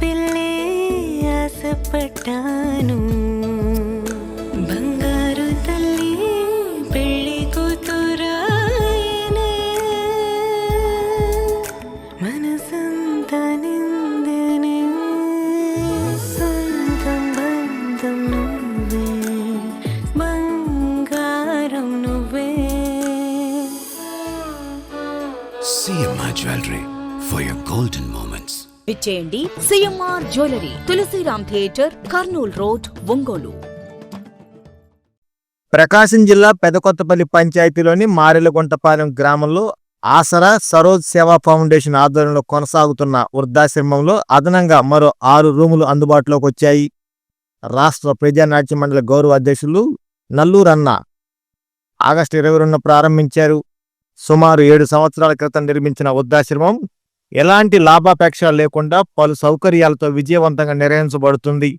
പിള്ളേ ആസപ്പെട്ടാനും చేయండి. CMR jewellery Tulasiram theatre Kurnool road Ongole. Prakasam జిల్లా పెదకొత్తపల్లి పంచాయతీలోని మారెలగుంటపాలెం గ్రామంలో ఆసరా సరోజ్ సేవా ఫౌండేషన్ ఆధ్వర్యంలో కొనసాగుతున్న వృద్ధాశ్రమంలో అదనంగా మరో ఆరు రూములు అందుబాటులోకి వచ్చాయి. రాష్ట్ర ప్రజానాట్య మండలి గౌరవ అధ్యక్షులు నల్లూరన్న ఆగస్టు ఇరవై రెండున ప్రారంభించారు. సుమారు ఏడు సంవత్సరాల క్రితం నిర్మించిన వృద్ధాశ్రమం ఎలాంటి లాభాపేక్ష లేకుండా పలు సౌకర్యాలతో విజయవంతంగా నిర్వహించబడుతుంది.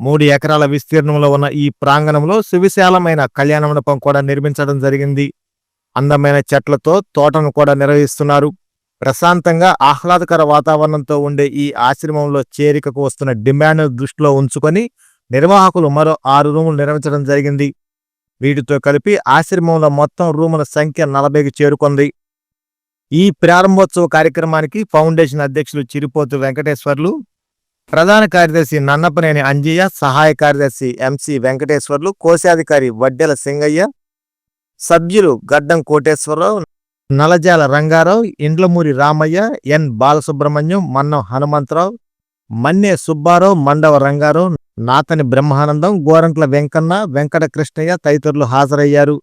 మూడు ఎకరాల విస్తీర్ణంలో ఉన్న ఈ ప్రాంగణంలో సువిశాలమైన కళ్యాణ మండపం కూడా నిర్మించడం జరిగింది. అందమైన చెట్లతో తోటను కూడా నిర్వహిస్తున్నారు. ప్రశాంతంగా ఆహ్లాదకర వాతావరణంతో ఉండే ఈ ఆశ్రమంలో చేరికకు వస్తున్న డిమాండ్ దృష్టిలో ఉంచుకొని నిర్వాహకులు మరో ఆరు రూములు నిర్మించడం జరిగింది. వీటితో కలిపి ఆశ్రమంలో మొత్తం రూముల సంఖ్య నలభైకి చేరుకుంది. ఈ ప్రారంభోత్సవ కార్యక్రమానికి ఫౌండేషన్ అధ్యక్షులు చిరుపోతు వెంకటేశ్వర్లు ప్రధాన కార్యదర్శి నన్నపనేని అంజయ్య సహాయ కార్యదర్శి ఎంసి వెంకటేశ్వర్లు కోశాధికారి వడ్డెల సింగయ్య సభ్యులు గడ్డం కోటేశ్వరరావు నలజాల రంగారావు ఇండ్లమూరి రామయ్య ఎన్ బాలసుబ్రహ్మణ్యం మన్నం హనుమంతరావు మన్నే సుబ్బారావు మండవ రంగారావు నాతని బ్రహ్మానందం గోరంట్ల వెంకన్న వెంకట కృష్ణయ్య తదితరులు హాజరయ్యారు.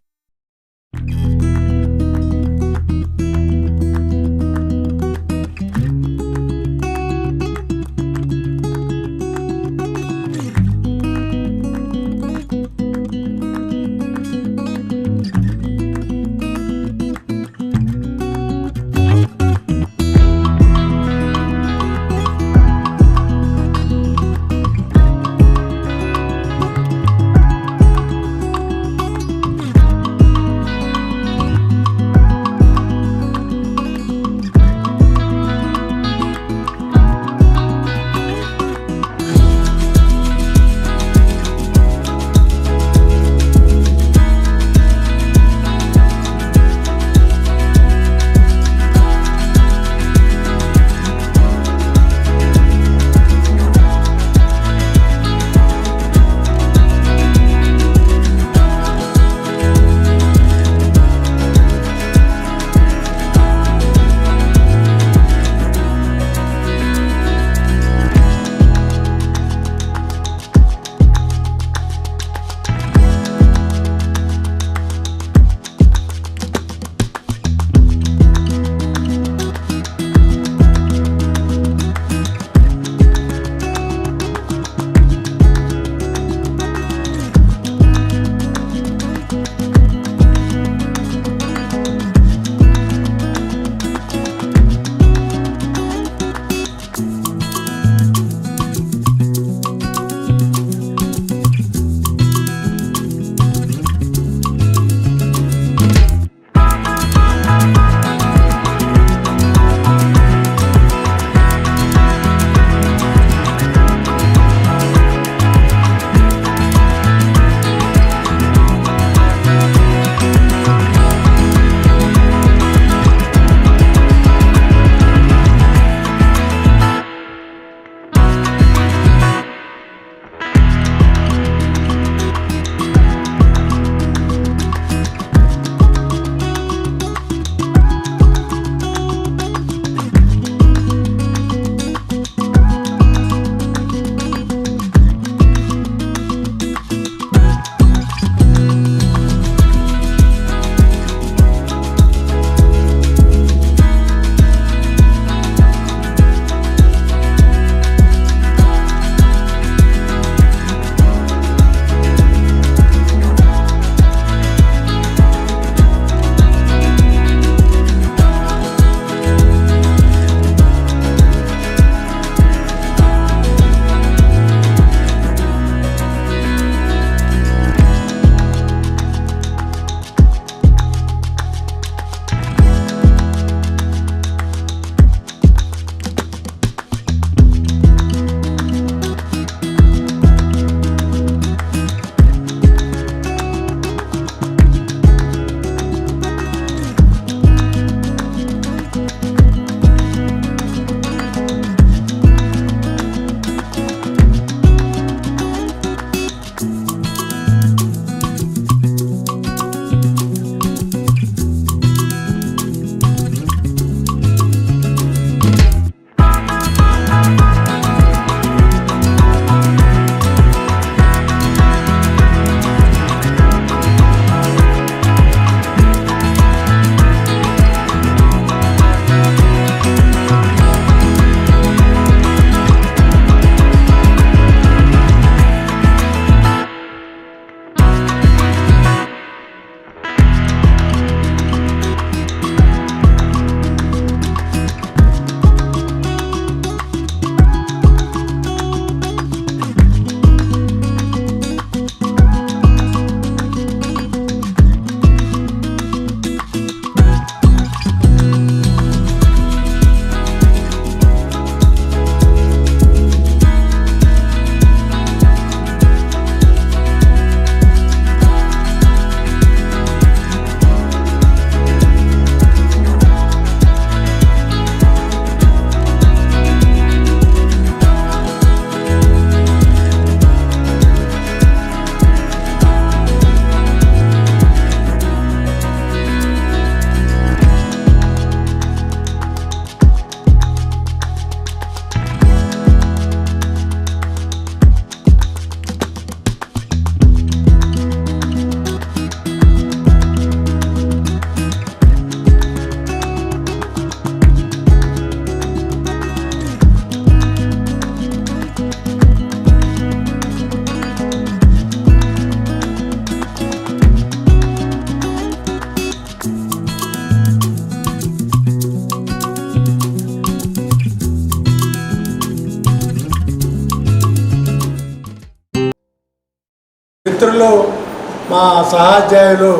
సహాధ్యాయులు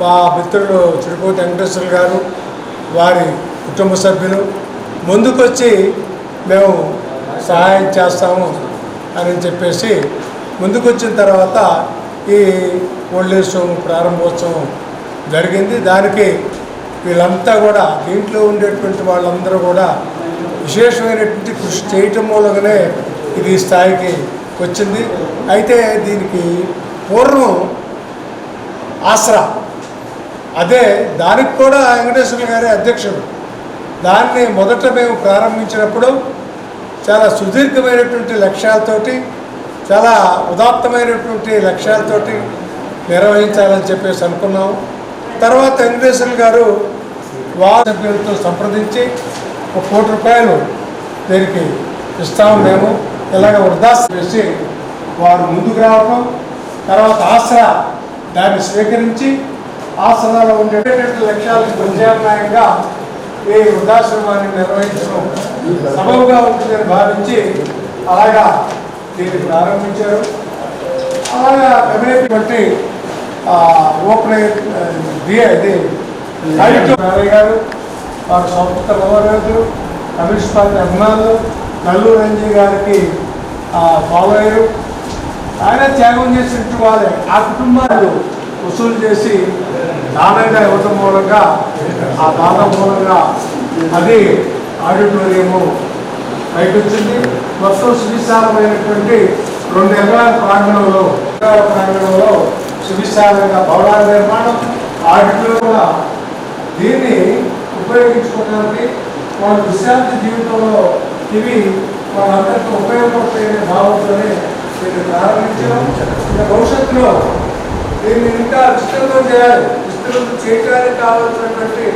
మా మిత్రులు చిరుకోటి వెంకటేశ్వర గారు వారి కుటుంబ సభ్యులు ముందుకొచ్చి మేము సహాయం చేస్తాము అని చెప్పేసి ముందుకొచ్చిన తర్వాత ఈ ఒళ్ళేశ్వరం ప్రారంభోత్సవం జరిగింది. దానికి వీళ్ళంతా కూడా దీంట్లో ఉండేటువంటి వాళ్ళందరూ కూడా విశేషమైనటువంటి కృషి చేయటం మూలంగానే ఇది స్థాయికి వచ్చింది. అయితే దీనికి పూర్వం ఆసరా. అదే దానికి కూడా వెంకటేశ్వర గారి అధ్యక్షుడు. దాన్ని మొదట మేము ప్రారంభించినప్పుడు చాలా సుదీర్ఘమైనటువంటి లక్ష్యాలతోటి చాలా ఉదాత్తమైనటువంటి లక్ష్యాలతోటి నిర్వహించాలని చెప్పేసి అనుకున్నాము తర్వాత వెంకటేశ్వర గారు వారి సంప్రదించి ఒక కోటి రూపాయలు దీనికి ఇస్తాము మేము. ఇలాగ వృద్ధాశ్రమం చేసి వారు ముందుకు రావటం తర్వాత ఆసరా. దాన్ని స్వీకరించి ఆసరాలో ఉండేటటువంటి లక్ష్యాలకు ప్రత్యామ్నాయంగా ఈ వృద్ధాశ్రమాన్ని నిర్వహించడం సబబుగా ఉంటుందని భావించి అలాగా దీన్ని ప్రారంభించారు. అలాగా కమిటీ బట్టి ఓపెన్ డిఏ ఇది నారాయణ గారు వారు సంస్కృత గౌరవాలు కమ్యూనిస్ట్ పార్టీ అభిమానులు నల్లూరు రంజీ గారికి ఫాలో అయ్యారు ఆయన త్యాగం చేసినట్టు వాళ్ళే ఆ కుటుంబాలు వసూలు చేసి దానంగా ఇవ్వటం మూలంగా ఆ దానం మూలంగా అది ఆడిటోరియము పైకి వచ్చింది మొత్తం సువిశాలమైనటువంటి రెండు ఎకరాల ప్రాంగణంలో ప్రాంగణంలో సువిశాలంగా భవనాల నిర్మాణం ఆడిటోరియం దీన్ని ఉపయోగించుకోవడానికి వాళ్ళ విశ్రాంతి జీవితంలో ఇవి వాళ్ళందరికీ ఉపయోగపడతాయనే భావంతోనే దీన్ని ప్రారంభించడం ఇంకా భవిష్యత్తులో దీన్ని ఇంకా విస్తృతం చేయాలి. విస్తృతం చేయడానికి కావాల్సినటువంటి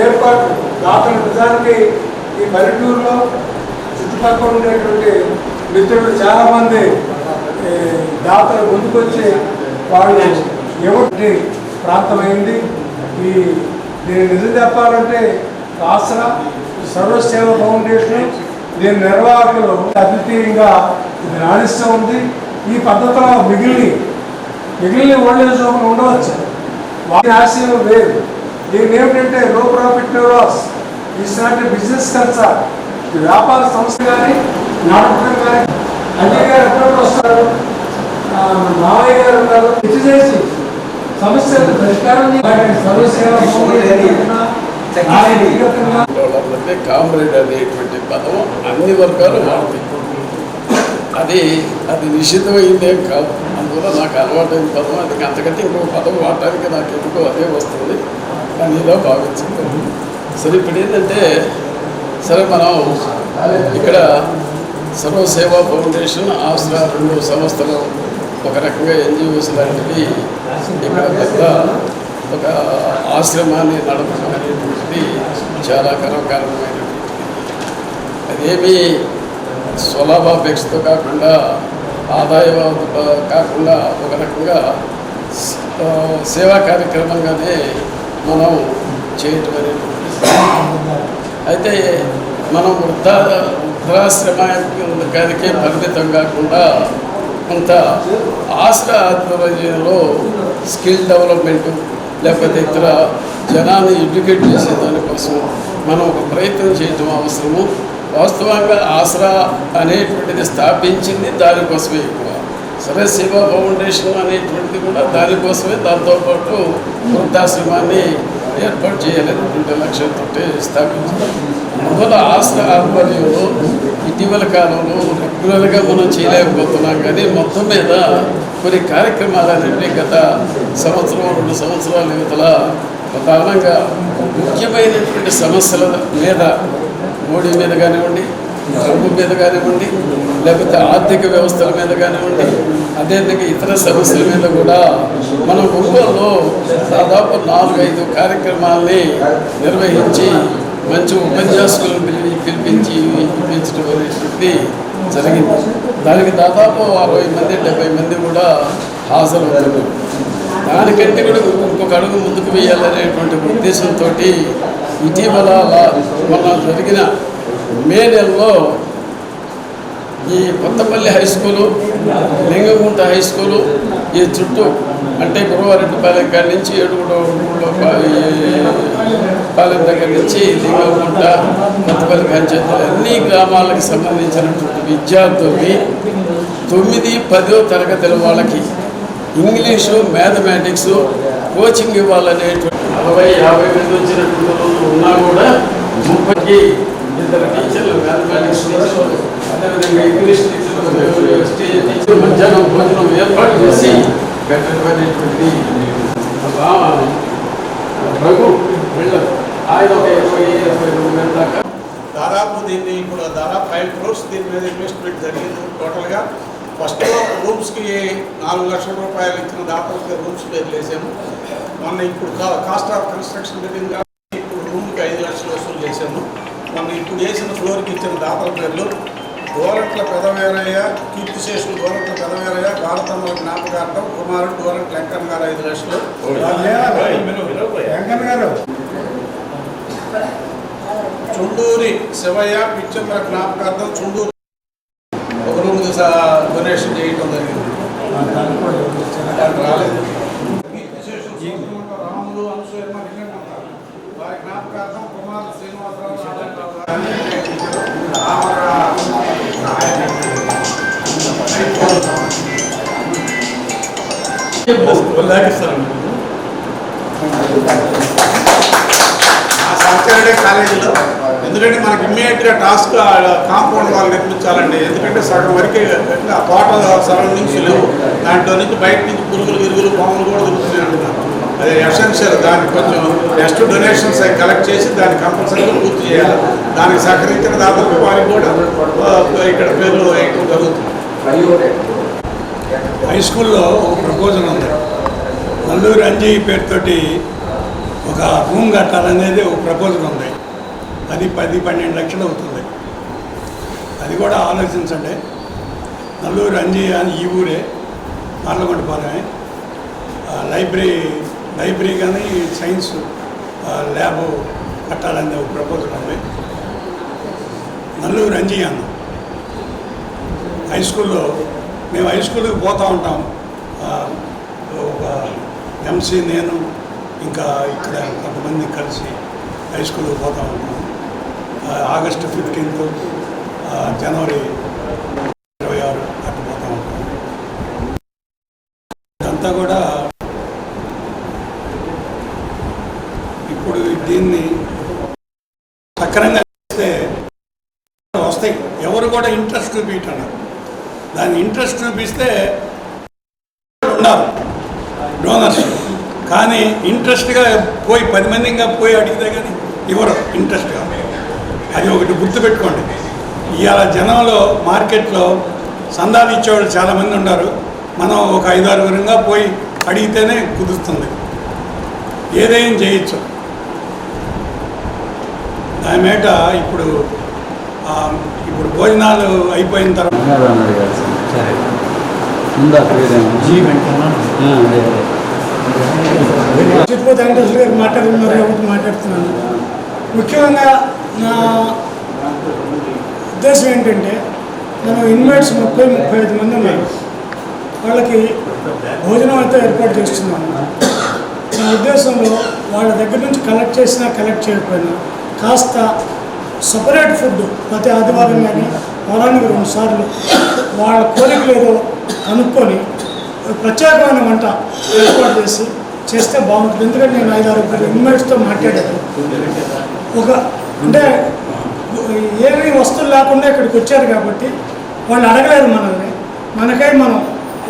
ఏర్పాట్లు దాతలు నిజానికి ఈ పల్లెటూరులో చుట్టుపక్కల ఉండేటువంటి మిత్రులు చాలామంది ఈ, దాతలు ముందుకొచ్చి వాళ్ళు ఎవరి ప్రాంతమైంది ఈ నిజం చెప్పాలంటే ఆసరా సర్వసేవ ఫౌండేషన్ దీని నిర్వాహకులు అద్వితీయంగా ఇది రాణిస్తూ ఉంది. ఈ పద్ధతిలో మిగిలిన మిగిలిన ఓల్డేజ్ హోమ్లు ఉండవచ్చు. వాటి ఆశయం లేదు దీని ఏమిటంటే లో ప్రాఫిట్ న్యూరాస్ ఇట్స్ నాట్ బిజినెస్ కల్చర్ వ్యాపార సంస్థ కానీ నడపడం కానీ అజయ్ గారు ఎప్పుడెప్పుడు వస్తారు? మావయ్య గారు ఉన్నారు. ఇది చేసి సమస్యలు పరిష్కారం. సర్వసేవ వాళ్ళందరినీ కామ్రేడ్ అనేటువంటి పదం అన్ని వర్గాలు వాడతాయి అది అది నిషిద్ధమైందేం కాదు. అందువల్ల నాకు అలవాటైన పదం అది అంతకంటే ఇంకో పదం వాడటానికి నాకు ఎందుకో అదే వస్తుంది. కానీ ఇలా భావించింది సరే ఇప్పుడు ఏంటంటే సరే మనం ఇక్కడ సర్వసేవా ఫౌండేషన్ ఆసరా రెండు సంస్థలు ఒక రకంగా ఎన్జిఓస్ లాంటివి ఇక్కడ పెద్ద ఒక ఆశ్రమాన్ని నడపడం అనేటువంటిది చాలా గర్వకారణమైనటువంటిది ఏమీ స్వలాభాపేక్షతో కాకుండా ఆదాయ కాకుండా ఒక రకంగా సేవా కార్యక్రమంగానే మనం చేయటం అనేటువంటి అయితే మనం వృద్ధ వృద్ధాశ్రమానికే పరిమితం కాకుండా కొంత ఆశ్ర ఆధ్వర్యంలో స్కిల్ డెవలప్మెంట్ లేకపోతే ఇతర జనాన్ని ఎడ్యుకేట్ చేసే దానికోసం మనం ఒక ప్రయత్నం చేయటం అవసరము. వాస్తవంగా ఆసరా అనేటువంటిది స్థాపించింది దానికోసమే ఎక్కువ. సరే శివ ఫౌండేషన్ అనేటువంటిది కూడా దానికోసమే దాంతోపాటు వృద్ధాశ్రమాన్ని ఏర్పాటు చేయాలనేటువంటి లక్ష్యంతో స్థాపించారు మొదల ఆసరా ఆధ్వర్యంలో ఇటీవల కాలంలో రెగ్యులర్గా మనం చేయలేకపోతున్నాం. కానీ మొత్తం మీద కొన్ని కార్యక్రమాలు అనేవి గత సంవత్సరం రెండు సంవత్సరాల యువతల ప్రధానంగా ముఖ్యమైనటువంటి సమస్యల మీద మోడీ మీద కానివ్వండి డబ్బు మీద కానివ్వండి లేకపోతే ఆర్థిక వ్యవస్థల మీద కానివ్వండి అదేవిధంగా ఇతర సమస్యల మీద కూడా మన ఒంగోలులో దాదాపు నాలుగైదు కార్యక్రమాల్ని నిర్వహించి మంచి ఉపన్యాసకులను పిలిపి పిలిపించి ఇప్పించడం అనేటువంటిది జరిగింది. దానికి దాదాపు అరవై మంది డెబ్బై మంది కూడా హాజరవుతారు దానికంటే కూడా ఇంకొక అడుగు ముందుకు వేయాలనేటువంటి ఉద్దేశంతో ఇటీవల మొన్న జరిగిన మే నెలలో ఈ Kothapalli high school Lingagunta high school ఈ చుట్టూ అంటే గురువారెడ్డిపాలెం కాడి నుంచి ఏడుగుడు పాలెం దగ్గర నుంచి లింగగుంట కొత్తపల్లి పంచాయతీలు అన్ని గ్రామాలకు సంబంధించినటువంటి విద్యార్థులకి తొమ్మిది పదో తరగతుల వాళ్ళకి ఇంగ్లీషు మ్యాథమెటిక్స్ కోచింగ్ ఇవ్వాలనేటువంటి నలభై యాభై మంది వచ్చినటువంటి రోజులు ఉన్నా కూడా ముప్పైకి ఇద్దరు టీచర్లు మ్యాథమెటిక్స్ టీచర్లు అదేవిధంగా ఇంగ్లీష్ టీచర్లు మధ్యాహ్నం భోజనం ఏర్పాటు చేసి పెట్టినటువంటిది రఘు ఆయన ఒక ఇరవై ఇరవై రెండు వేల దాకా దాదాపు దీన్ని ఇప్పుడు దాదాపు ఫైవ్ క్రోర్స్ దీని మీద ఇన్వెస్ట్మెంట్ జరిగింది టోటల్గా. ఫస్ట్ రూమ్స్కి నాలుగు లక్షల రూపాయలు ఇచ్చిన దాతలకి రూమ్స్ పేర్లు వేసాము మొన్న ఇప్పుడు కాస్ట్ ఆఫ్ కన్స్ట్రక్షన్ పెట్టింది కాబట్టి ఇప్పుడు రూమ్కి ఐదు లక్షలు వసూలు చేసాము. మొన్న ఇప్పుడు వేసిన ఫ్లోర్కి ఇచ్చిన దాతల పేర్లు గోరంట్ల పెదవేరయ్య కీర్తిశేషులు గోరంట్ల పెదవేరయ్య భారతమ్మ జ్ఞాపకార్థం కుమారుడు గోరంట్ల వెంకన్న గారు ఐదు లక్షలు. వెంకన్న గారు. చుండూరి శివయ్య పిచ్చమ్మ జ్ఞాపకార్థం చుండూరు డొనేషన్ చేయడం జరిగింది. రాలేదు. సంవత్సరాడే కాలేజీలో. ఎందుకంటే మనకి ఇమ్మీడియట్గా టాస్క్ కాంపౌండ్ వాళ్ళు నిర్మించాలండి ఎందుకంటే సగం వరకే ఇంకా తోట సరౌండింగ్స్ లేవు. దాంట్లో నుంచి బయట నుంచి పురుగులు గిరుగులు పాములు కూడా దొరుకుతున్నాయి అంటున్నారు. అది ఎసెన్షియల్ దానికి కొంచెం నెక్స్ట్ డొనేషన్స్ అవి కలెక్ట్ చేసి దాన్ని కంపల్సరీగా పూర్తి చేయాలి. దానికి సహకరించిన దాదాపు వారికి కూడా ఇక్కడ పేర్లు వేయడం జరుగుతుంది హై స్కూల్లో ఒక ప్రపోజల్ ఉంది. నల్లూరు అంజీ పేరుతోటి ఒక రూమ్ కట్టాలనేది ఒక ప్రపోజల్ ఉంది. అది పది పన్నెండు లక్షలు అవుతుంది. అది కూడా ఆలోచించండి. నల్లూరు అంజీ అని ఈ ఊరే. నల్లగొండ పాలమే. లైబ్రరీ లైబ్రరీ కానీ సైన్స్ ల్యాబ్ కట్టాలని ఒక ప్రపోజల్ ఉంది. నల్లూరు అంజీ అన్న హై స్కూల్లో మేము హై స్కూల్కి పోతూ ఉంటాం. ఒక ఎంసీ నేను ఇంకా ఇక్కడ కొంతమంది కలిసి హై స్కూల్కి పోతూ ఉంటాం. ఆగస్టు ఫిఫ్టీన్త్ జనవరి ఇరవై ఆరు అటు ఉంటాం. ఇదంతా కూడా ఇప్పుడు దీన్ని సక్రంగా చేస్తే వస్తాయి. ఎవరు కూడా ఇంట్రెస్ట్ చూపించన్నారు దాని ఇంట్రెస్ట్ చూపిస్తే ఉన్నారు డోనర్స్ కానీ ఇంట్రెస్ట్గా పోయి పది మంది ఇంకా పోయి అడిగితే కానీ ఇవ్వరు ఇంట్రెస్ట్గా అది ఒకటి గుర్తుపెట్టుకోండి. ఇవాళ జనంలో మార్కెట్లో సందాలు ఇచ్చేవాళ్ళు చాలామంది ఉన్నారు. మనం ఒక ఐదారుగురంగా పోయి అడిగితేనే కుదురుతుంది. ఏదైనా చేయొచ్చు. దాని మీద ఇప్పుడు ఇప్పుడు భోజనాలు అయిపోయిన తర్వాత సరే వెంకటేశ్వర గారు మాట్లాడుతున్నారు కాబట్టి మాట్లాడుతున్నాను. ముఖ్యంగా నా ఉద్దేశం ఏంటంటే మనం ఇన్వైట్స్ ముప్పై ముప్పై ఐదు మంది ఉన్నారు. వాళ్ళకి భోజనం అయితే ఏర్పాటు చేస్తున్నాము నా ఉద్దేశంలో వాళ్ళ దగ్గర నుంచి కలెక్ట్ చేసినా కలెక్ట్ చేయకపోయినా కాస్త సపరేట్ ఫుడ్ ప్రతి ఆదివారం కానీ వారానికి రెండు సార్లు వాళ్ళ కోరికలు ఏదో కనుక్కొని ప్రత్యేకమైన వంట ఏర్పాటు చేసి చేస్తే బాగుంటుంది. ఎందుకంటే నేను ఐదు ఆరు మాట్లాడాను. ఒక అంటే ఏమీ వస్తువులు లేకుండా ఇక్కడికి వచ్చారు కాబట్టి వాళ్ళు అడగలేదు మనల్ని. మనకై మనం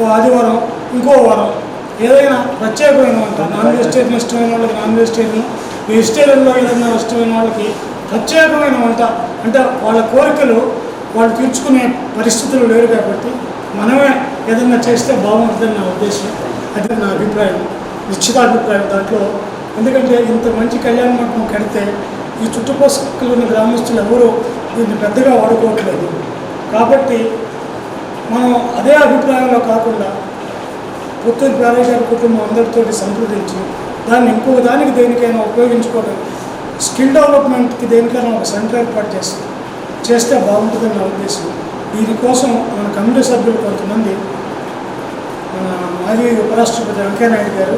ఓ ఆదివారం ఇంకో వారం ఏదైనా ప్రత్యేకమైన వంట నాన్ వెజిటేరియన్ ఇష్టమైన వాళ్ళకి నాన్ వెజిటేరియన్ వెజిటేరియన్లో ఏదైనా ఇష్టమైన వాళ్ళకి ప్రత్యేకమైన వంట అంటే వాళ్ళ కోరికలు వాళ్ళు తీర్చుకునే పరిస్థితులు లేరు కాబట్టి మనమే ఏదైనా చేస్తే బాగుంటుందని నా ఉద్దేశం. అది నా అభిప్రాయం. నిశ్చితాభిప్రాయం దాంట్లో. ఎందుకంటే ఇంత మంచి కళ్యాణ మండపం కడితే ఈ చుట్టుపక్కల ఉన్న గ్రామస్తులు ఎవరు దీన్ని పెద్దగా వాడుకోవట్లేదు. కాబట్టి మనం అదే అభిప్రాయంలో కాకుండా పుత్తూరు ప్యారేజ్ కుటుంబం అందరితో సంప్రదించి దాన్ని ఇంకొక దానికి దేనికైనా ఉపయోగించుకోవడం స్కిల్ డెవలప్మెంట్కి దేనికైనా ఒక సెంటర్ ఏర్పాటు చేసి చేస్తే బాగుంటుందని నా ఉద్దేశం దీనికోసం మన కమిటీ సభ్యులు కొంతమంది మాజీ ఉపరాష్ట్రపతి వెంకయ్యనాయుడు గారు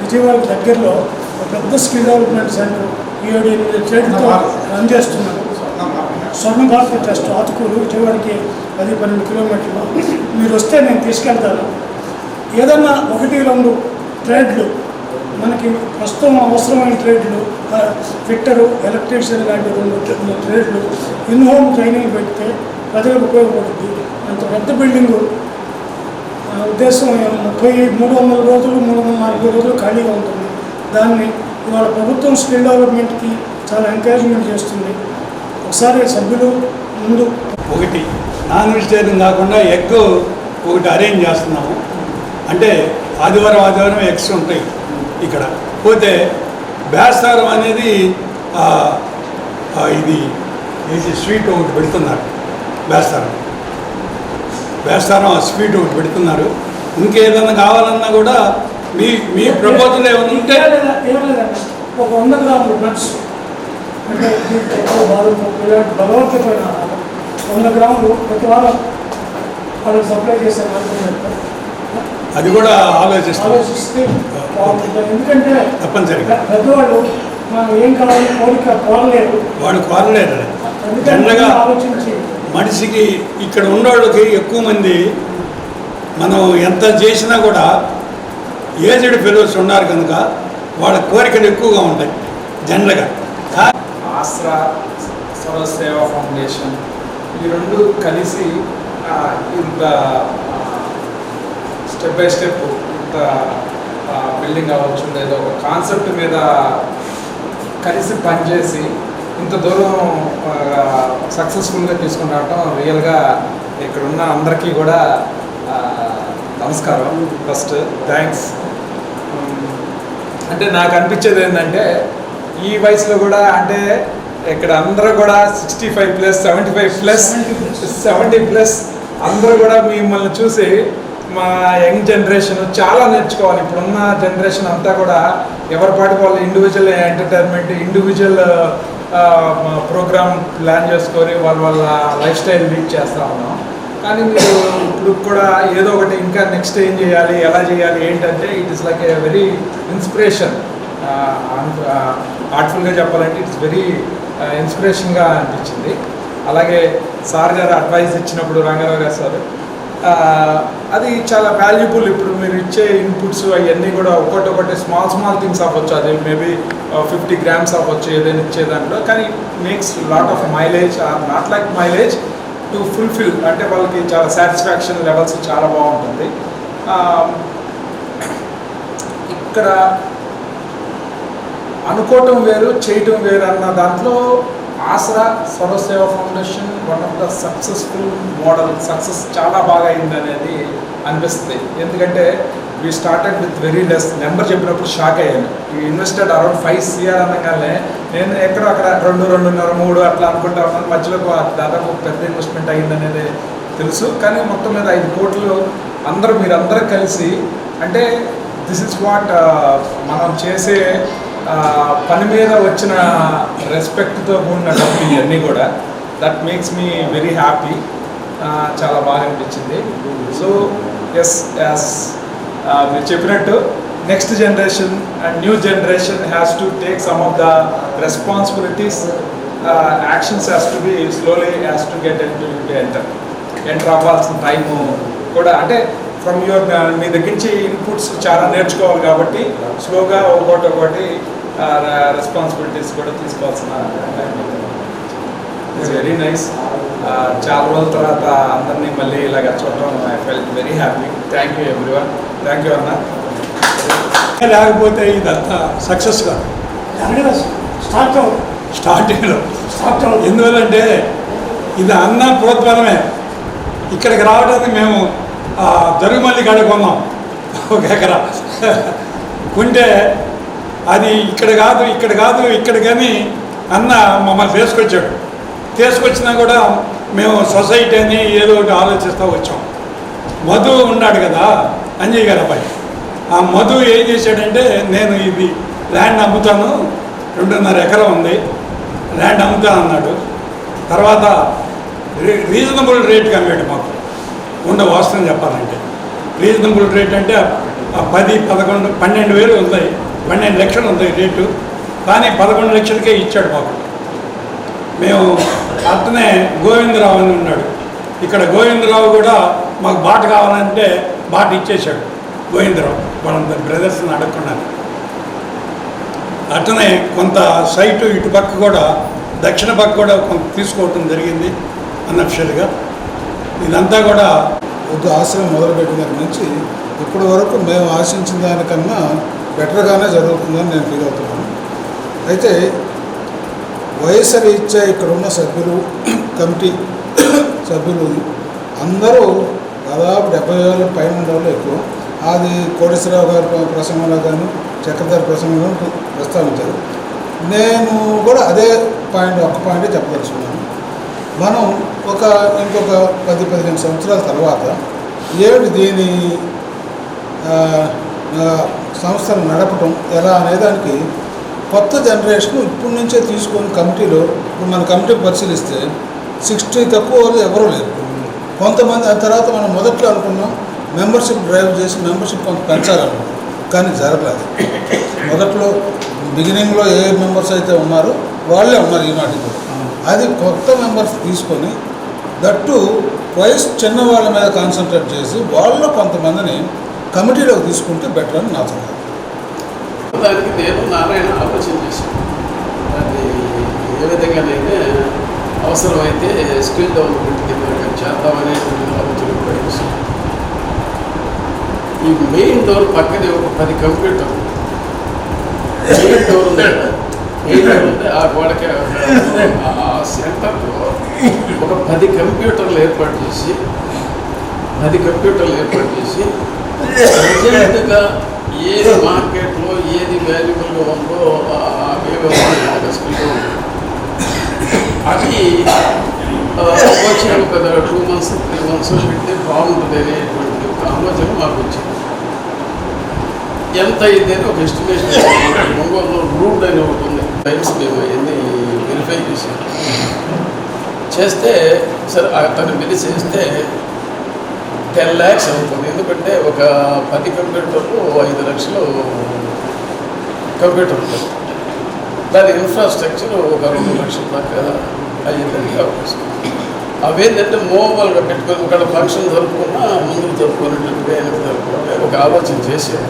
విజయవాడ దగ్గరలో ఒక పెద్ద స్కిల్ డెవలప్మెంట్ సెంటర్ ఏడు ఎనిమిది ట్రేడ్తో రన్ చేస్తున్నారు. స్వర్ణ భారతి ట్రస్ట్ ఆతుకూరు విజయవాడకి పది పన్నెండు కిలోమీటర్లు. మీరు వస్తే నేను తీసుకెళ్తాను. ఏదన్నా ఒకటి రెండు ట్రేడ్లు. మనకి ప్రస్తుతం అవసరమైన ట్రేడ్లు ఫిట్టరు ఎలక్ట్రీషియన్ లాంటి రెండు ట్రేడ్లు ఇన్ హోమ్ ట్రైనింగ్ పెడితే ప్రజలకు ఉపయోగపడుతుంది అంత పెద్ద బిల్డింగు ఉద్దేశం ముప్పై మూడు వందల రోజులు మూడు వందల నాలుగు రోజులు ఖాళీగా ఉంటుంది. దాన్ని ఇవాళ ప్రభుత్వం స్కిల్ డెవలప్మెంట్కి చాలా ఎంకరేజ్మెంట్ చేస్తుంది. ఒకసారి సభ్యులు ముందు ఒకటి నాన్ వెజిటేరియన్ కాకుండా ఎగ్ ఒకటి అరేంజ్ చేస్తున్నాము. అంటే ఆదివారం ఆదివారం ఎగ్స్ ఉంటాయి ఇక్కడ. పోతే బేస్తారం అనేది ఇది ఇది స్వీట్ ఒకటి పెడుతున్నారు బేస్తారం బేస్తారం ఆ స్వీట్ ఒకటి పెడుతున్నారు. ఇంకేదైనా కావాలన్నా కూడా మీ మీ ప్రపోజల్ ఏమైనా ఉంటే? ఒక వంద గ్రాములు నట్స్. అంటే బాదం ఇలాంటి వంద గ్రాములు ప్రతి వారం వాళ్ళకి సప్లై చేసే. అది కూడా ఆలోచిస్తాం. ఆలోచిస్తే ఎందుకంటే తప్పనిసరిగా. పెద్దవాళ్ళు మనం ఏం కావాలి కోరిక కోరలేరు వాడు అందుకని జనరల్గా ఆలోచించి. మనిషికి ఇక్కడ ఉన్నోళ్ళకి ఎక్కువ మంది మనం ఎంత చేసినా కూడా ఏజ్డ్ ఫెలోస్ ఉన్నారు కనుక వాళ్ళ కోరికలు ఎక్కువగా ఉంటాయి జనరల్గా. ఆస్రా సర్వ సేవా ఫౌండేషన్ ఈ రెండు కలిసి ఇంత స్టెప్ బై స్టెప్ ఇంత బిల్డింగ్ అవ్వచ్చు లేదా ఒక కాన్సెప్ట్ మీద కలిసి పనిచేసి ఇంత దూరం సక్సెస్ఫుల్గా తీసుకుని రావటం రియల్గా ఇక్కడ ఉన్న అందరికీ కూడా నమస్కారం. First thanks. అంటే నాకు అనిపించేది ఏంటంటే ఈ వయసులో కూడా అంటే ఇక్కడ అందరూ కూడా sixty five plus seventy five plus seventy plus అందరూ కూడా మిమ్మల్ని చూసి మా యంగ్ జనరేషన్ చాలా నేర్చుకోవాలి. ఇప్పుడున్న జనరేషన్ అంతా కూడా ఎవరి పాటికి వాళ్ళు individual entertainment individual program plan చేసుకొని వాళ్ళ వాళ్ళ లైఫ్ స్టైల్ లీడ్ చేస్తూ ఉన్నాం. కానీ మీరు ఇప్పుడు కూడా ఏదో ఒకటి ఇంకా నెక్స్ట్ ఏం చేయాలి ఎలా చేయాలి ఏంటంటే it is like a very inspiration ఆర్ట్ఫుల్గా చెప్పాలంటే ఇట్స్ వెరీ ఇన్స్పిరేషన్గా అనిపించింది. అలాగే సార్ గారు అడ్వైస్ ఇచ్చినప్పుడు రంగారావు గారు సార్ అది చాలా వాల్యుబుల్ ఇప్పుడు మీరు ఇచ్చే ఇన్పుట్స్ అవన్నీ కూడా ఒకటి ఒకటి స్మాల్ స్మాల్ థింగ్స్ అవ్వచ్చు. అది మేబీ ఫిఫ్టీ గ్రామ్స్ అవ్వచ్చు ఏదైనా ఇచ్చే దాంట్లో. కానీ makes lot of mileage or not like mileage to fulfil అంటే వాళ్ళకి చాలా సాటిస్ఫాక్షన్ లెవెల్స్ చాలా బాగుంటుంది. ఇక్కడ అనుకోవటం వేరు చేయటం వేరు అన్న దాంట్లో Asara Sarvaseva foundation one of the successful model success చాలా బాగా అయింది అనేది అనిపిస్తుంది. ఎందుకంటే we started with very less number చెప్పినప్పుడు షాక్ అయ్యాను. ఈ ఇన్వెస్టెడ్ అరౌండ్ ఫైవ్ సిఆర్ అనగానే నేను ఎక్కడో అక్కడ రెండు రెండున్నర మూడు అట్లా అనుకుంటా ఉన్నాను. మధ్యలో దాదాపు పెద్ద ఇన్వెస్ట్మెంట్ అయ్యిందనేది తెలుసు. కానీ మొత్తం మీద ఐదు కోట్లు అందరూ మీరందరూ కలిసి అంటే దిస్ ఇస్ వాట్ మనం చేసే పని మీద వచ్చిన రెస్పెక్ట్తో కూడిన డబ్బు ఇవన్నీ కూడా that makes me very happy చాలా బాగా అనిపించింది. సో ఎస్ యాస్ మీరు చెప్పినట్టు next generation and new generation has to take some of the responsibilities actions has to be slowly has to get to enter enter అవ్వాల్సిన time కూడా అంటే from your మీ దగ్గర నుంచి ఇన్పుట్స్ చాలా నేర్చుకోవాలి కాబట్టి స్లోగా ఒకటి ఒకటి రెస్పాన్సిబిలిటీస్ కూడా తీసుకోవాల్సిన ఇట్స్ వెరీ నైస్ చాలా రోజుల తర్వాత అందరినీ మళ్ళీ ఇలాగ చూడడం I feel very happy thank you everyone thank you అన్న లేకపోతే ఇదంతా సక్సెస్ కాదు. స్టార్ట్ స్టార్టింగ్లో స్టార్ట్ ఎందువల్లంటే ఇది అన్న ప్రోత్సాహమే ఇక్కడికి రావడానికి మేము దరుగుమల్లి కాడ కొన్నాం. ఒక ఎకరా. కొంటే అది ఇక్కడ కాదు ఇక్కడ కాదు ఇక్కడ కానీ అన్న మమ్మల్ని తీసుకొచ్చాడు. తీసుకొచ్చినా కూడా మేము సొసైటీ అని ఏదో ఒకటి ఆలోచిస్తూ వచ్చాం. మధు ఉన్నాడు కదా అంజయ్ గారు అబ్బాయి. ఆ మధు ఏం చేశాడంటే నేను ఇది ల్యాండ్ అమ్ముతాను రెండున్నర ఎకరం ఉంది ల్యాండ్ అమ్ముతాను అన్నాడు. తర్వాత రీ- రీజనబుల్ రేట్కి అమ్మాడు మాకు. ఉండ వాస్తవం చెప్పాలంటే. రీజనబుల్ రేట్ అంటే పది పదకొండు పన్నెండు వేలు ఉంటాయి. పన్నెండు లక్షలు ఉంటాయి రేటు కానీ పదకొండు లక్షలకే ఇచ్చాడు మాకు. మేము అతనే గోవిందరావు అని ఉన్నాడు. ఇక్కడ గోవిందరావు కూడా మాకు బాట కావాలంటే బాట ఇచ్చేశాడు గోవిందరావు. వాళ్ళ బ్రదర్స్ని అడగకుండా అట్లనే కొంత సైటు ఇటు పక్క కూడా దక్షిణ పక్క కూడా కొంత తీసుకోవటం జరిగింది అన్అఫిషియల్గా ఇదంతా కూడా వద్దు ఆశ్రమం మొదలుపెట్టిన దగ్గర నుంచి ఇప్పటి వరకు మేము ఆశించిన దానికన్నా బెటర్గానే జరుగుతుందని నేను ఫీల్ అవుతున్నాను. అయితే వయసు రీత్యా ఇక్కడ ఉన్న సభ్యులు కమిటీ సభ్యులు అందరూ దాదాపు డెబ్బై వేల పైన ఉన్న వాళ్ళు ఎక్కువ. అది కోటేశ్వరరావు గారి ప్రసంగంలో కానీ చక్రధర్ ప్రసంగంలో ప్రస్తావించారు. నేను కూడా అదే పాయింట్ ఒక్క పాయింటే చెప్పదలుచుకున్నాను. మనం ఒక ఇంకొక పది పదిహేను సంవత్సరాల తర్వాత ఏమిటి దీని సంస్థను నడపటం ఎలా అనేదానికి కొత్త జనరేషన్ ఇప్పటి నుంచే తీసుకొని కమిటీలో ఇప్పుడు మన కమిటీ పరిశీలిస్తే సిక్స్టీ తక్కువ వాళ్ళు ఎవరూ లేరు. కొంతమంది ఆ తర్వాత మనం మొదట్లో అనుకున్నాం మెంబర్షిప్ డ్రైవ్ చేసి మెంబర్షిప్ కొంత పెంచాలనుకున్నాం కానీ జరగలేదు. మొదట్లో బిగినింగ్లో ఏ మెంబర్స్ అయితే ఉన్నారో వాళ్ళే ఉన్నారు ఈనాటికి అది కొత్త మెంబర్స్ తీసుకొని దట్టు వయసు చిన్న వాళ్ళ మీద కాన్సన్ట్రేట్ చేసి వాళ్ళు కొంతమందిని కమిటీలోకి తీసుకుంటే బెటర్ అని నా సలహా. దానికి నేను నారాయణ ఆలోచన చేశాను అది ఏ విధంగానైనా అవసరమైతే స్కిల్ డెవలప్మెంట్ కింద చేద్దామనే ఆలోచన కూడా చేశాను. ఈ మెయిన్ డోర్ పక్కనే ఒక పది కంప్యూటర్ మెయిన్ డోర్ ఉంది. మెయిన్ డోర్ ఉంది. ఆ గోడకి ఆ సెంటర్లో ఒక పది కంప్యూటర్లు ఏర్పాటు చేసి పది కంప్యూటర్లు ఏర్పాటు చేసి ప్రజెంట్గా ఏది మార్కెట్లో ఏది వాల్యుబుల్గా ఉందో ఆ ఏవో అది ఆ, ఒక టూ మంత్స్ త్రీ మంత్స్ పెడితే బాగుంటుంది అనేటువంటి సమాచారం మాకు వచ్చింది ఎంత అయింది అని ఒక ఎస్టిమేషన్ ఒంగోలు రూట్ అని ఒకటి ఉంది. టైమ్స్ మేము అవన్నీ వెరిఫై చేసాం చేస్తే సరే అతను బిల్ చేస్తే టెన్ ల్యాక్స్ అవుతుంది. ఎందుకంటే ఒక పది కంప్యూటర్లు ఐదు లక్షలు కంప్యూటర్ ఉంటుంది. దాని ఇన్ఫ్రాస్ట్రక్చర్ ఒక రెండు లక్షల దాకా అయ్యేదానికి అవకాశం అవేంటంటే మోబల్గా పెట్టుకొని ఒక ఫంక్షన్ జరుపుకున్నా ముందుకు జరుపుకునేటట్టుగా వెనక్కి జరుపుకుంటే ఒక ఆలోచన చేసాం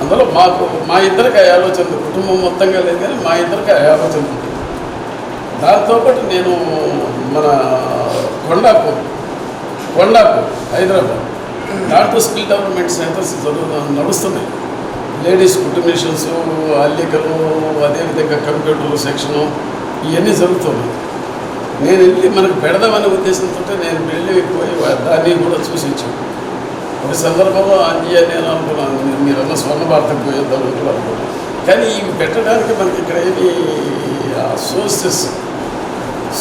అందులో మాకు మా ఇద్దరికి ఆ ఆలోచన కుటుంబం మొత్తంగా లేదు కానీ మా ఇద్దరికి ఆ ఆలోచన ఉంది. దాంతోపాటు నేను మన కొండాపూర్ కొండాపూర్ హైదరాబాద్ దాంట్లో స్కిల్ డెవలప్మెంట్ సెంటర్స్ జరుగుతూ నడుస్తున్నాయి. లేడీస్ కుటుంబేషన్స్ అల్లికలు అదేవిధంగా కంప్యూటర్ సెక్షను ఇవన్నీ జరుగుతున్నాయి. నేను వెళ్ళి మనకు పెడదామనే ఉద్దేశంతో నేను వెళ్ళి పోయి దాన్ని కూడా చూసి ఒక సందర్భంలో అంజయ్య నేను అనుకున్నాను మీరు- అన్న స్వర్ణ భారతకు పోయేద్దాం అనుకున్నాను. కానీ ఇవి పెట్టడానికి మనకి ఇక్కడ ఏమి సోర్సెస్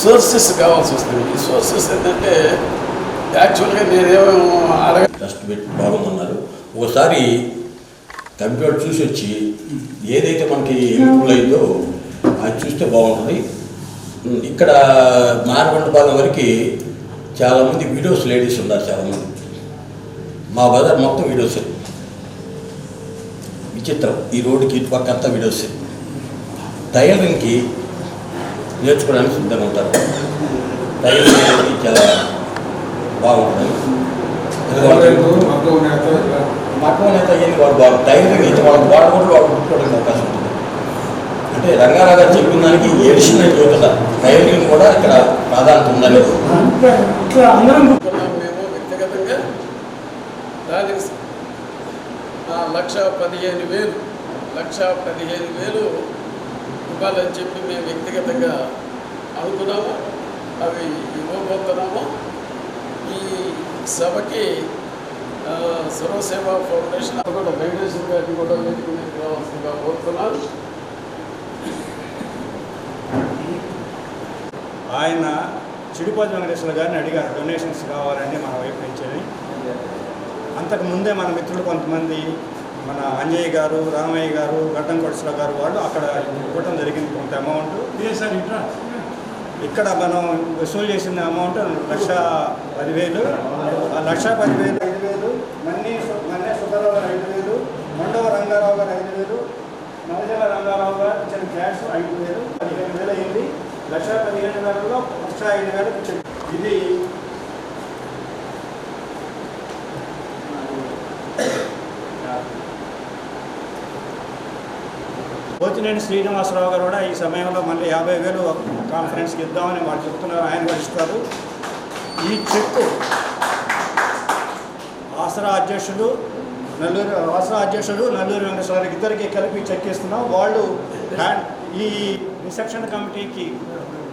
సోర్సెస్ కావాల్సి వస్తుంది. ఈ సోర్సెస్ ఏంటంటే యాక్చువల్గా నేనేమో అడగ ట్రస్ట్ పెట్టి బాగుందన్నారు. ఒకసారి కంప్యూటర్ చూసి వచ్చి ఏదైతే మనకి హెల్ప్ఫుల్ అయిందో అది చూస్తే బాగుంటుంది. ఇక్కడ మారకొండపాలెం వరకు చాలామంది వీడియోస్ లేడీస్ ఉన్నారు చాలామంది. మా బజార్ మొత్తం వీడియోస్. విచిత్రం. ఈ రోడ్డుకి ఇటు పక్క అంతా వీడియోస్. టైలరింగ్కి నేర్చుకోవడానికి సిద్ధంగా ఉంటారు. టైలరింగ్ అనేది చాలా బాగుంటుంది. మక్కువ నేత అయ్యింది వాడు బాగా టైలరింగ్ అయితే వాడు వాడు కూడా వాడు కుట్టుకోవడానికి అవకాశం ఉంటుంది. అంటే రంగారావు గారు చెప్పిన దానికి ఎడిషన్ యువత కదా కూడా ఇక్కడ ప్రాధాన్యత ఉందని అనుకున్నాం మేము వ్యక్తిగతంగా దానికి లక్ష పదిహేను వేలు లక్ష పదిహేను వేలు ఇవ్వాలని చెప్పి మేము వ్యక్తిగతంగా అనుకున్నాము అవి ఇవ్వబోతున్నాము. ఈ సభకి సర్వసేవా ఫౌండేషన్ కూడా వెంకటేశ్వర గారిని కూడా వేదిక మీదకి రావాల్సిందిగా కోరుతున్నాను. ఆయన చిడిపోజు వెంకటేశ్వర గారిని అడిగారు డొనేషన్స్ కావాలని మన వైపు నుంచి అంతకు ముందే మన మిత్రులు కొంతమంది మన అంజయ్య గారు రామయ్య గారు గడ్డం కొడసల గారు వాళ్ళు అక్కడ ఇవ్వడం జరిగింది కొంత అమౌంట్. ఇక్కడ మనం వసూలు చేసిన అమౌంట్ లక్ష పదివేలు ఆ లక్ష పదివేలు ఐదు వేలు మన్నీ మన్నే సుబ్బారావు గారు ఐదు వేలు మండవ రంగారావు గారు ఐదు వేలు నవజల రంగారావు గారు ఇచ్చిన క్యాష్ ఐదు వేలు పదిహేను వేలు అయింది. లక్ష పదిహేను వేలలో లక్ష ఐదు వేలకు చెక్. ఇది పోతినేని శ్రీనివాసరావు గారు కూడా ఈ సమయంలో మళ్ళీ యాభై వేలు కాన్ఫరెన్స్కి ఇద్దామని వాళ్ళు చెప్తున్నారు. ఆయన కూడా ఇస్తారు. ఈ చెక్కు ఆసరా అధ్యక్షుడు నల్లూరు ఆసరా అధ్యక్షుడు నల్లూరు వెంకటేశ్వర గారికి ఇద్దరికి కలిపి చెక్ ఇస్తున్నాం. వాళ్ళు హ్యాండ్ ఈ రిసెప్షన్ కమిటీకి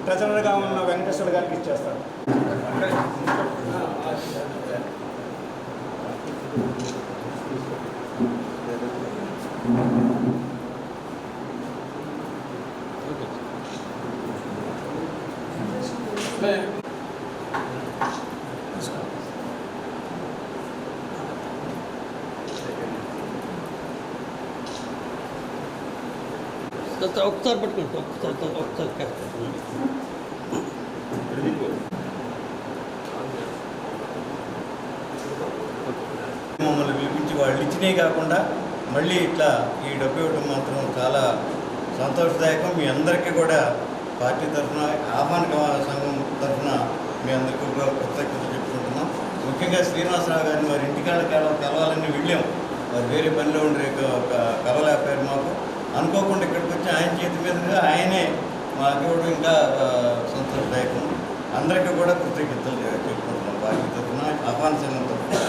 ట్రెజరర్గా ఉన్న వెంకటేశ్వర గారికి ఇచ్చేస్తారు. ఒకసారి పట్టుకోండి. ఒకసారి ఒకసారి మమ్మల్ని పిలిపించి వాళ్ళు ఇచ్చినవి కాకుండా మళ్ళీ ఇట్లా ఈ డబ్బు ఇవ్వడం మాత్రం చాలా సంతోషదాయకం. మీ అందరికీ కూడా పార్టీ తరఫున ఆహ్వాన సంఘం తరఫున మీ అందరికీ కూడా కృతజ్ఞతలు చెప్పుకుంటున్నాం. ముఖ్యంగా శ్రీనివాసరావు గారిని వారి ఇంటికాడ కలవాలని వెళ్ళాం. వారు వేరే పనిలో ఉండే కలవలేకపోయారు మాకు. అనుకోకుండా ఇక్కడికి వచ్చి ఆయన చేతి మీదుగా ఆయనే మాకు ఇవ్వడం ఇంకా సంతోషదాయకం. అందరికీ కూడా కృతజ్ఞతలు చెప్పుకుంటున్నాం. బాధ్యత తరఫున ఆహ్వాన సంఘం తరఫున.